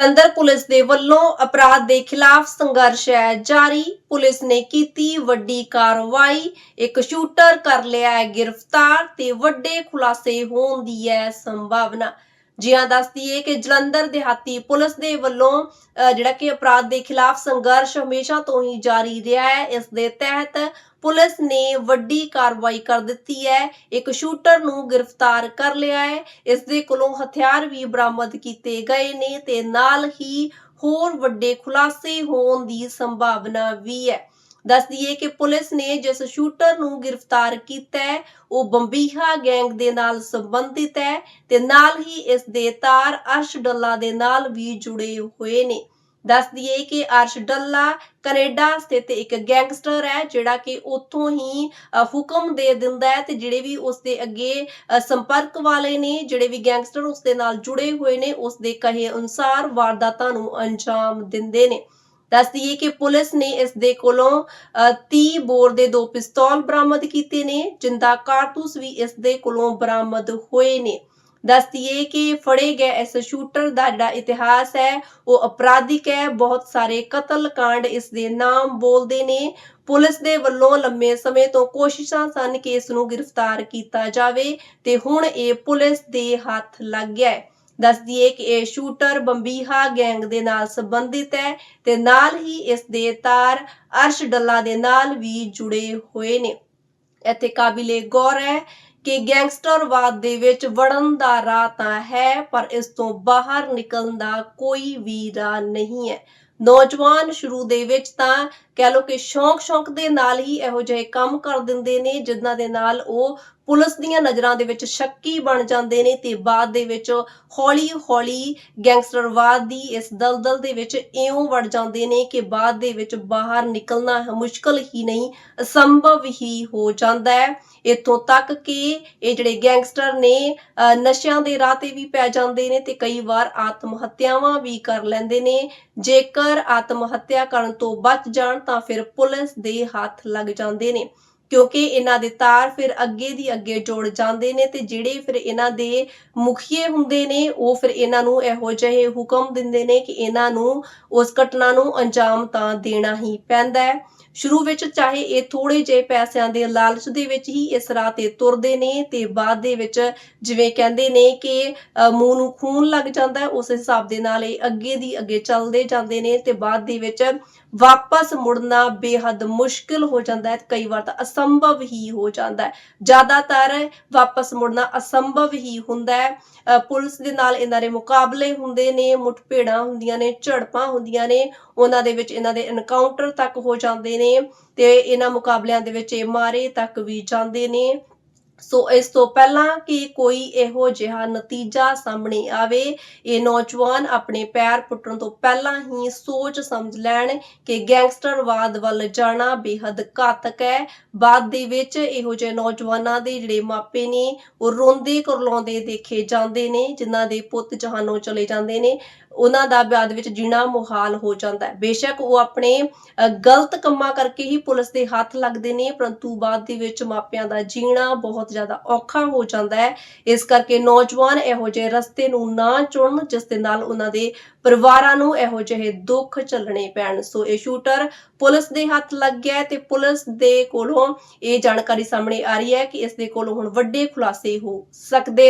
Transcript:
Jalandhar police ਦੇ ਵੱਲੋਂ ਅਪਰਾਧ ਦੇ ਖਿਲਾਫ ਸੰਘਰਸ਼ ਹੈ। ਜਾਰੀ ਪੁਲਿਸ ਨੇ ਕੀਤੀ ਵੱਡੀ ਕਾਰਵਾਈ। ਇੱਕ ਸ਼ੂਟਰ ਕਰ ਲਿਆ ਹੈ ਗ੍ਰਿਫਤਾਰ ਤੇ ਵੱਡੇ ਖੁਲਾਸੇ ਹੋਣ ਦੀ ਹੈ ਸੰਭਾਵਨਾ। ਜੀ ਹਾਂ ਦੱਸਦੀ ਕਿ ਜਲੰਧਰ ਦਿਹਾਤੀ ਪੁਲਿਸ ਦੇ ਵੱਲੋਂ ਜਿਹੜਾ ਕਿ ਅਪਰਾਧ ਦੇ ਖਿਲਾਫ ਸੰਘਰਸ਼ ਹਮੇਸ਼ਾ ਤੋਂ ਹੀ ਜਾਰੀ ਰਿਹਾ ਹੈ। ਇਸ ਦੇ ਤਹਿਤ ਪੁਲਿਸ ਨੇ ਵੱਡੀ ਕਾਰਵਾਈ ਕਰ ਦਿੱਤੀ ਹੈ। ਇੱਕ ਸ਼ੂਟਰ ਨੂੰ ਗ੍ਰਿਫਤਾਰ ਕਰ ਲਿਆ ਹੈ। ਇਸ ਦੇ ਕੋਲੋਂ ਹਥਿਆਰ ਵੀ ਬਰਾਮਦ ਕੀਤੇ ਗਏ ਨੇ ਤੇ ਨਾਲ ਹੀ ਹੋਰ ਵੱਡੇ ਖੁਲਾਸੇ ਹੋਣ ਦੀ ਸੰਭਾਵਨਾ ਵੀ ਹੈ। ਦੱਸ ਦਈਏ ਕਿ ਪੁਲਿਸ ਨੇ ਜਿਸ ਸ਼ੂਟਰ ਨੂੰ ਗ੍ਰਿਫਤਾਰ ਕੀਤਾ ਹੈ, ਉਹ ਬੰਬੀਹਾ ਗੈਂਗ ਦੇ ਨਾਲ ਸੰਬੰਧਿਤ ਹੈ ਤੇ ਨਾਲ ਹੀ ਇਸ ਦੇ ਤਾਰ ਅਰਸ਼ ਡੱਲਾ ਦੇ ਨਾਲ ਵੀ ਜੁੜੇ ਹੋਏ ਨੇ। ਦੱਸ ਦਈਏ ਕਿ ਅਰਸ਼ ਡੱਲਾ ਕੈਨੇਡਾ ਸਥਿਤ ਇੱਕ ਗੈਂਗਸਟਰ ਹੈ, ਜਿਹੜਾ ਕਿ ਉੱਥੋਂ ਹੀ ਹੁਕਮ ਦੇ ਦਿੰਦਾ ਹੈ ਤੇ ਜਿਹੜੇ ਵੀ ਉਸ ਦੇ ਅੱਗੇ ਸੰਪਰਕ ਵਾਲੇ ਨੇ, ਜਿਹੜੇ ਵੀ ਗੈਂਗਸਟਰ ਉਸ ਦੇ ਨਾਲ ਜੁੜੇ ਹੋਏ ਨੇ, ਉਸ ਦੇ ਕਹੇ ਅਨੁਸਾਰ ਵਾਰਦਾਤਾਂ ਨੂੰ ਅੰਜਾਮ ਦਿੰਦੇ ਨੇ। ਦੱਸ ਦਈਏ ਕਿ ਪੁਲਿਸ ਨੇ ਇਸ ਦੇ ਕੋਲੋਂ 30 ਬੋਰ ਦੇ ਦੋ ਪਿਸਤੌਲ ਬਰਾਮਦ ਕੀਤੇ ਨੇ, ਜਿੰਦਾ ਕਾਰਤੂਸ ਵੀ ਇਸ ਦੇ ਕੋਲੋਂ ਬਰਾਮਦ ਹੋਏ ਨੇ। ਦੱਸ ਦਈਏ ਕਿ ਫੜੇ ਗਏ ਇਸ ਸ਼ੂਟਰ ਦਾ ਜਿਹੜਾ ਇਤਿਹਾਸ ਹੈ, ਉਹ ਅਪਰਾਧਿਕ ਹੈ, ਬਹੁਤ ਸਾਰੇ ਕਤਲ ਕਾਂਡ ਇਸ ਦੇ ਨਾਮ ਬੋਲਦੇ ਨੇ। ਪੁਲਿਸ ਦੇ ਵੱਲੋਂ ਲੰਮੇ ਸਮੇਂ ਤੋਂ ਕੋਸ਼ਿਸ਼ਾਂ ਸਨ ਕਿ ਇਸ ਨੂੰ ਗ੍ਰਿਫਤਾਰ ਕੀਤਾ ਜਾਵੇ ਤੇ ਹੁਣ ਇਹ ਪੁਲਿਸ ਦੇ ਹੱਥ ਲੱਗ ਗਿਆ ਹੈ। ਦੱਸ ਦਈਏ ਕਿ ਇਹ ਸ਼ੂਟਰ ਬੰਬੀਹਾ ਗੈਂਗ ਦੇ ਨਾਲ ਸੰਬੰਧਿਤ ਹੈ ਤੇ ਨਾਲ ਹੀ ਇਸ ਦੇ ਤਾਰ ਅਰਸ਼ ਡੱਲਾ ਦੇ ਨਾਲ ਵੀ ਜੁੜੇ ਹੋਏ ਨੇ। ਇੱਥੇ ਕਾਬਿਲੇ ਗੌਰ ਹੈ ਕਿ ਗੈਂਗਸਟਰਵਾਦ ਦੇ ਵਿੱਚ ਵੜਨ ਦਾ ਰਾਹ ਤਾਂ ਹੈ, ਪਰ ਇਸ ਤੋਂ ਬਾਹਰ ਨਿਕਲਣ ਦਾ ਕੋਈ ਵੀ ਰਾਹ ਨਹੀਂ ਹੈ। ਨੌਜਵਾਨ ਸ਼ੁਰੂ ਦੇ ਵਿੱਚ ਤਾਂ ਕਹਿ ਲੋ ਕਿ ਸ਼ੌਂਕ ਸ਼ੌਂਕ ਦੇ ਨਾਲ ਹੀ ਇਹੋ ਜਿਹੇ ਕੰਮ ਕਰ ਦਿੰਦੇ ਨੇ, ਜਿਨ੍ਹਾਂ ਦੇ ਨਾਲ ਉਹ ਪੁਲਿਸ ਦੀਆਂ ਨਜ਼ਰਾਂ ਦੇ ਵਿੱਚ ਸ਼ੱਕੀ ਬਣ ਜਾਂਦੇ ਨੇ ਤੇ ਬਾਅਦ ਦੇ ਵਿੱਚ ਹੌਲੀ ਹੌਲੀ ਗੈਂਗਸਟਰਵਾਦ ਦੀ ਇਸ ਦਲਦਲ ਦੇ ਵਿੱਚ ਇਉਂ ਵੜ ਜਾਂਦੇ ਨੇ ਕਿ ਬਾਅਦ ਦੇ ਵਿੱਚ ਬਾਹਰ ਨਿਕਲਣਾ ਮੁਸ਼ਕਲ ਹੀ ਨਹੀਂ, ਅਸੰਭਵ ਹੀ ਹੋ ਜਾਂਦਾ ਹੈ। ਇੱਥੋਂ ਤੱਕ ਕਿ ਇਹ ਜਿਹੜੇ ਗੈਂਗਸਟਰ ਨੇ ਨਸ਼ਿਆਂ ਦੇ ਰਾਹ ਤੇ ਵੀ ਪੈ ਜਾਂਦੇ ਨੇ ਤੇ ਕਈ ਵਾਰ ਆਤਮ ਹੱਤਿਆਵਾਂ ਵੀ ਕਰ ਲੈਂਦੇ ਨੇ। ਜੇਕਰ ਆਤਮ ਹੱਤਿਆ ਕਰਨ ਤੋਂ ਬਚ ਜਾਣ ਤਾਂ ਫਿਰ ਪੁਲਿਸ ਦੇ ਹੱਥ ਲੱਗ ਜਾਂਦੇ ਨੇ, ਕਿਉਂਕਿ ਇਹਨਾਂ ਦੇ ਤਾਰ ਫਿਰ ਅੱਗੇ ਦੀ ਅੱਗੇ ਜੋੜ ਜਾਂਦੇ ਨੇ ਤੇ ਜਿਹੜੇ ਫਿਰ ਇਹਨਾਂ ਦੇ ਮੁਖੀਏ ਹੁੰਦੇ ਨੇ, ਉਹ ਫਿਰ ਇਹਨਾਂ ਨੂੰ ਇਹੋ ਜਿਹੇ ਹੁਕਮ ਦਿੰਦੇ ਨੇ ਕਿ ਇਹਨਾਂ ਨੂੰ ਉਸ ਘਟਨਾ ਨੂੰ ਅੰਜਾਮ ਤਾਂ ਦੇਣਾ ਹੀ ਪੈਂਦਾ ਹੈ। ਸ਼ੁਰੂ ਵਿੱਚ ਚਾਹੇ ਇਹ ਥੋੜੇ ਜਿਹੇ ਪੈਸਿਆਂ ਦੇ ਲਾਲਚ ਦੇ ਵਿੱਚ ਹੀ ਇਸ ਰਾਹ ਤੇ ਤੁਰਦੇ ਨੇ ਤੇ ਬਾਅਦ ਦੇ ਵਿੱਚ ਜਿਵੇਂ ਕਹਿੰਦੇ ਨੇ ਕਿ ਮੂੰਹ ਨੂੰ ਖੂਨ ਲੱਗ ਜਾਂਦਾ ਉਸ ਹਿਸਾਬ ਦੇ ਨਾਲ ਇਹ ਅੱਗੇ ਦੀ ਅੱਗੇ ਚੱਲਦੇ ਜਾਂਦੇ ਨੇ ਤੇ ਬਾਅਦ ਦੇ ਵਿੱਚ ਵਾਪਸ ਮੁੜਨਾ ਬੇਹੱਦ ਮੁਸ਼ਕਿਲ ਹੋ ਜਾਂਦਾ ਹੈ ਕਈ ਵਾਰ ਤਾਂ ਅਸੰਭਵ ਹੀ ਹੋ ਜਾਂਦਾ ਹੈ। ਜ਼ਿਆਦਾਤਰ ਵਾਪਸ ਮੁੜਨਾ ਅਸੰਭਵ ਹੀ ਹੁੰਦਾ ਹੈ। ਪੁਲਿਸ ਦੇ ਨਾਲ ਇਹਨਾਂ ਦੇ ਮੁਕਾਬਲੇ ਹੁੰਦੇ ਨੇ, ਮੁੱਠਭੇੜਾਂ ਹੁੰਦੀਆਂ ਨੇ, ਝੜਪਾਂ ਹੁੰਦੀਆਂ ਨੇ, ਉਹਨਾਂ ਦੇ ਵਿੱਚ ਇਹਨਾਂ ਦੇ ਐਨਕਾਊਂਟਰ ਤੱਕ ਹੋ ਜਾਂਦੇ ਨੇ ਤੇ ਇਹਨਾਂ ਮੁਕਾਬਲਿਆਂ ਦੇ ਵਿੱਚ ਇਹ ਮਾਰੇ ਤੱਕ ਵੀ ਜਾਂਦੇ ਨੇ। ਸੋ ਇਸ ਤੋਂ ਪਹਿਲਾਂ ਕਿ ਕੋਈ ਇਹੋ ਜਿਹਾ ਨਤੀਜਾ ਸਾਹਮਣੇ ਆਵੇ, ਇਹ ਨੌਜਵਾਨ ਆਪਣੇ ਪੈਰ ਪੁੱਟਣ ਤੋਂ ਪਹਿਲਾਂ ਹੀ ਸੋਚ ਸਮਝ ਲੈਣ ਕਿ ਗੈਂਗਸਟਰਵਾਦ ਵੱਲ ਜਾਣਾ ਬੇਹੱਦ ਘਾਤਕ ਹੈ। ਬਾਅਦ ਦੇ ਵਿੱਚ ਇਹੋ ਜਿਹੇ ਨੌਜਵਾਨਾਂ ਦੇ ਜਿਹੜੇ ਮਾਪੇ ਨੇ, ਉਹ ਰੋਂਦੇ ਕਰਲਾਉਂਦੇ ਦੇਖੇ ਜਾਂਦੇ ਨੇ, ਜਿਨ੍ਹਾਂ ਦੇ ਪੁੱਤ ਜਹਾਨੋਂ ਚਲੇ ਜਾਂਦੇ ਨੇ, ਉਹਨਾਂ ਦਾ ਬਾਅਦ ਵਿੱਚ ਜੀਣਾ ਮੁਹਾਲ ਹੋ ਜਾਂਦਾ ਹੈ। ਬੇਸ਼ੱਕ ਉਹ ਆਪਣੇ ਗਲਤ ਕੰਮਾਂ ਕਰਕੇ ਹੀ ਪੁਲਿਸ ਦੇ ਹੱਥ ਲੱਗਦੇ ਨੇ, ਪਰੰਤੂ ਬਾਅਦ ਦੇ ਵਿੱਚ ਮਾਪਿਆਂ ਦਾ ਜੀਣਾ ਬਹੁਤ ਜ਼ਿਆਦਾ ਔਖਾ ਹੋ ਜਾਂਦਾ ਹੈ। ਇਸ ਕਰਕੇ ਨੌਜਵਾਨ ਇਹੋ ਜਿਹੇ ਰਸਤੇ ਨੂੰ ਨਾ ਚੁਣਨ, ਜਿਸ ਦੇ ਨਾਲ ਉਹਨਾਂ ਦੇ ਪਰਿਵਾਰਾਂ ਨੂੰ ਇਹੋ ਜਿਹੇ ਦੁੱਖ ਝੱਲਣੇ ਪੈਣ। ਸੋ ਇਹ ਸ਼ੂਟਰ ਪੁਲਿਸ ਦੇ ਹੱਥ ਲੱਗ ਗਿਆ ਤੇ ਪੁਲਿਸ ਦੇ ਕੋਲੋਂ ਇਹ ਜਾਣਕਾਰੀ ਸਾਹਮਣੇ ਆ ਰਹੀ ਹੈ ਕਿ ਇਸ ਦੇ ਕੋਲੋਂ ਹੁਣ ਵੱਡੇ ਖੁਲਾਸੇ ਹੋ ਸਕਦੇ